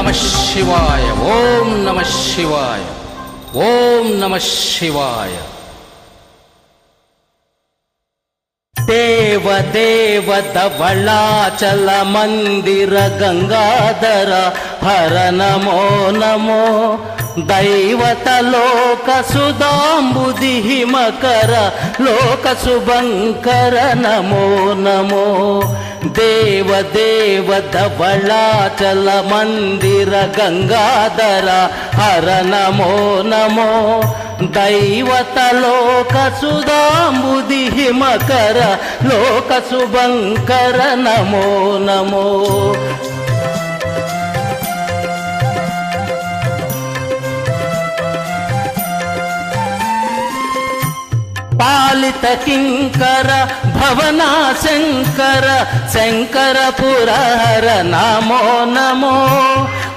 నమ శివాయ. ఓం నమ శివాయ. ఓం నమ శివాయ. దేవ దేవ ధవళాచల మందిర గంగాధర హర నమో నమో. दैवतलोकसुदाम्बुदिहिमकर लोकसुभङ्कर नमो नमो देव देव धवलाचल मन्दिर गङ्गाधर हर नमो नमो दैवतलोकसुदाम्बुदिहिमकर लोकसुभङ्कर नमो नमो పాలిత కింకర భవనా శంకర శంకర పురహర నమో నమో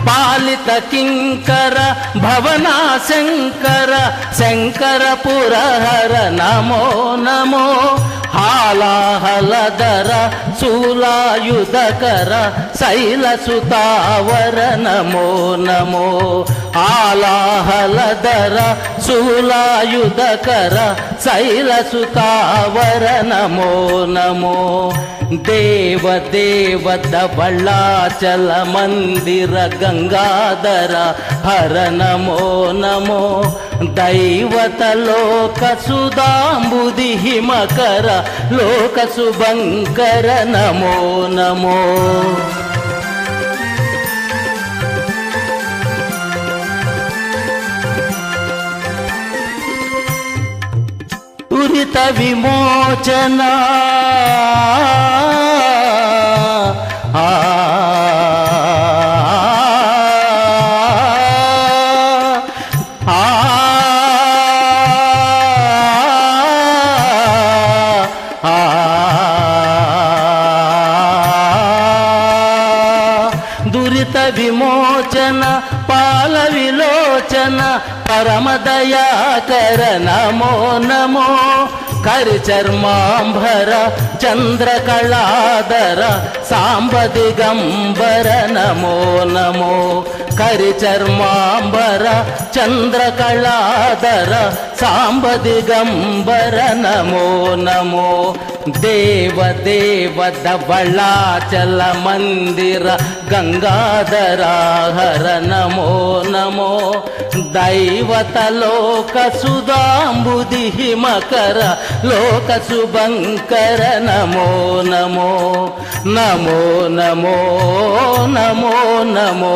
పాలిత కింకర భవనా శంకర శంకర పురహర నమో నమో హాలాహలధర శూలాయుధకర శైలసుతావర నమో నమో ఆలాహలధర శూలాయుధకర శైలసుతావర నమో నమో దేవ దేవ ధవళాచల మందిర గంగాధర హర నమో నమో దైవత లోక సుధాంబుది హిమకర లోక శుభంకర నమో నమో అనంత విమోచన దురిత విమో లోచన పాలవిలోచన పరమదయాకర నమో నమో కరి చర్మాంబర కరిచర్మాంబర సాంబ దిగంబర నమో నమో ಕರಿಚರ್ಮಾಂಬರ ಚಂದ್ರಕಳಾದರ ಸಾಂಬದಿಗಂಬರ ನಮೋ ನಮೋ ದೇವ ದೇವ ದವಳಾಚಲ ಮಂದಿರ ಗಂಗಾಧರ ಹರ ನಮೋ ನಮೋ ದೈವತಲೋಕ ಸುಧಾಂಬುದಿ ಹಿಮಕರ ಲೋಕ ಸುಭಂಕರ ನಮೋ ನಮೋ ನಮೋ ನಮೋ ನಮೋ ನಮೋ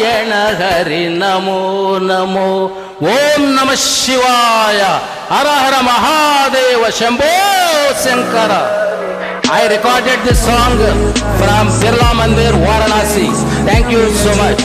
நாராயண ஹரி நமோ நமோ ஓம் நம சிவாய ஹரஹர Mahadeva Shambho Sankara I recorded this song from Birla Mandir, Varanasi. Thank you so much.